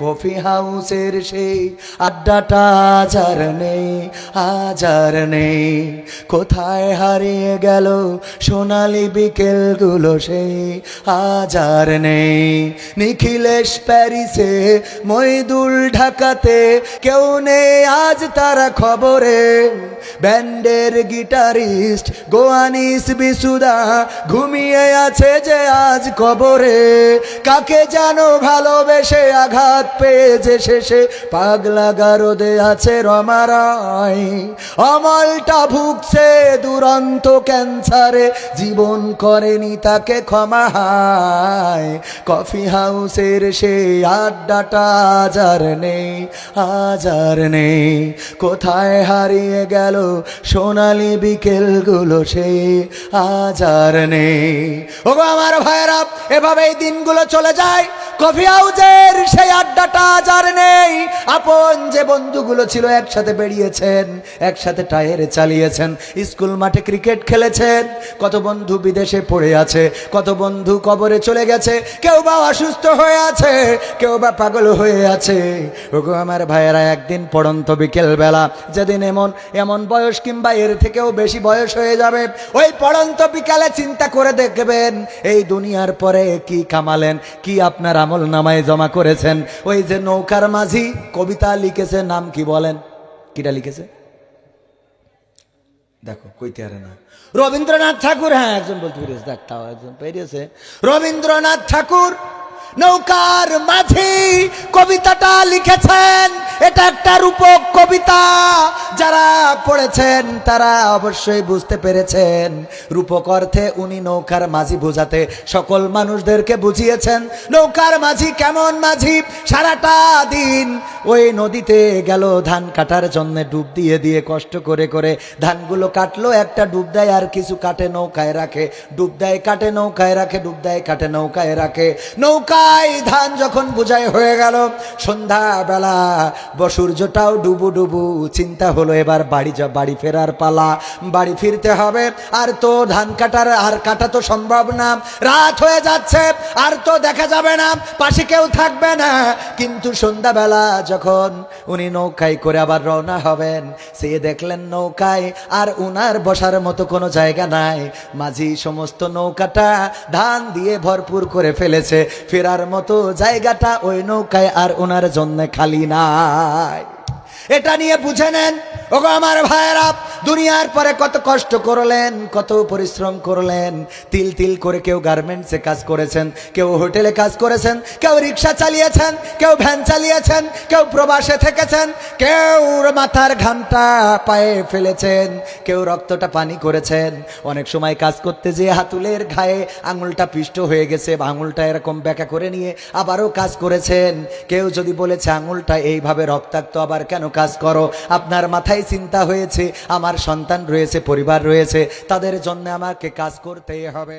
Coffee হাউসের সেই আড্ডাটা আজার নেই আজার নেই। কোথায় হারিয়ে গেল সোনালি বিকেলগুলো সেই আজার নেই। নিখিলেশ প্যারিসে, মইদুল ঢাকাতে কেউ নেই, আজ তারা খবরে। ব্যান্ডের গিটারিস্ট গোয়ানিস বিশুদা ঘুমিয়ে আছে যে আজ কবরে। কাকে জানো ভালোবেসে আঘাত পেয়ে যে শেষে? পাগলা গারদে আছে রমারায় অমলটা ভুগছে দুরন্ত ক্যান্সারে। জীবন করেনি তাকে ক্ষমা হায়। কফি হাউসের সেই আড্ডাটা আজার নেই আজার নেই। কোথায় হারিয়ে গেল সোনালি বিকেলগুলো সেই আজার নেই। ওগো আমার ভাইরা এভাবেই দিনগুলো চলে যায়। কফি হাউসের সেই আড্ডাটা আজার নেই, আপন যে বন্ধুগুলো ছিল একসাথে বেরিয়েছেন, একসাথে টায়ারে চালিয়েছেন, স্কুল মাঠে ক্রিকেট খেলেছেন, কত বন্ধু বিদেশে পড়ে আছে, কত বন্ধু কবরে চলে গেছে, কেউ বা অসুস্থ হয়ে আছে, কেউ বা পাগল হয়ে আছে। ওগো আমার ভাইয়েরা, একদিন পড়ন্ত বিকেল বেলা যেদিন এমন এমন বয়স কিংবা এর থেকেও বেশি বয়স হয়ে যাবে, ওই পড়ন্ত বিকালে চিন্তা করে দেখবেন, এই দুনিয়ার পরে কি কামালেন, কি আপনার আমল নামায় জমা করেছেন। ওই যে নৌকার মাঝি কবিতা লিখেছে, নাম কি বলেন? কিটা লিখেছে? দেখো, কইতে আরে না। রবীন্দ্রনাথ ঠাকুর হ্যাঁ একজন বলতে পেরেছে, দেখ, তাও একজন পেরিয়েছে রবীন্দ্রনাথ ঠাকুর, নৌকার মাঝি কবিতাটা লিখেছেন। এটা একটা রূপক কবিতা। যারা পড়েছেন, তারা অবশ্যই বুঝতে পেরেছেন। রূপক অর্থে উনি নৌকার মাঝি বোঝাতে সকল মানুষদেরকে বুঝিয়েছেন। নৌকার মাঝি কেমন মাঝি? সারাটা দিন ওই নদীতে গেল, ধান কাটার জন্য ডুব দিয়ে দিয়ে কষ্ট করে করে ধানগুলো কাটলো। একটা ডুব দেয় আর কিছু কাটে নৌকায় রাখে। ডুব দেয়, কাটে নৌকায় রাখে, ডুব দেয়, কাটে নৌকায় রাখে। নৌকায় ধান যখন বোঝাই হয়ে গেল, সন্ধ্যাবেলা বসূর্যটাও ডুবু ডুবু, চিন্তা হলো এবার বাড়ি যা, বাড়ি ফেরার পালা। বাড়ি ফিরতে হবে, আর তো ধান কাটার, আর কাটা তো সম্ভব না। রাত হয়ে যাচ্ছে, আর তো দেখা যাবে না, পাশে কেউ থাকবে না। কিন্তু সন্ধ্যাবেলা যখন উনি নৌকায় করে আবার রওনা হবেন, সে দেখলেন নৌকায় আর উনার বসার মতো কোনো জায়গা নাই। মাঝি সমস্ত নৌকাটা ধান দিয়ে ভরপুর করে ফেলেছে। ফেরার মতো জায়গাটা ওই নৌকায় আর ওনার জন্য খালি নাই এটা নিয়ে বুঝে নেন ওগো আমার ভাইয়েরা। দুনিয়ার পরে কত কষ্ট করলেন, কত পরিশ্রম করলেন। তিল তিল করে কেউ গার্মেন্টসে কাজ করেছেন, কেউ হোটেলে কাজ করেছেন, কেউ রিক্সা চালিয়েছেন, কেউ ভ্যান চালিয়েছেন, কেউ প্রবাসে থেকেছেন, কেউ মাথার ঘামটা পায়ে ফেলেছেন, কেউ রক্তটা পানি করেছেন। অনেক সময় কাজ করতে যেয়ে হাতুলের ঘায়ে আঙুলটা পিষ্ট হয়ে গেছে, বা আঙুলটা এরকম ব্যাকা করে নিয়ে আবারও কাজ করেছেন। কেউ যদি বলেছে, আঙুলটা এইভাবে রক্তাক্ত, আবার কেন কাজ করো? আপনার মাথায় চিন্তা হয়েছে আমার সন্তান রয়েছে পরিবার রয়েছে তাদের জন্য আমাকে কাজ করতেই হবে।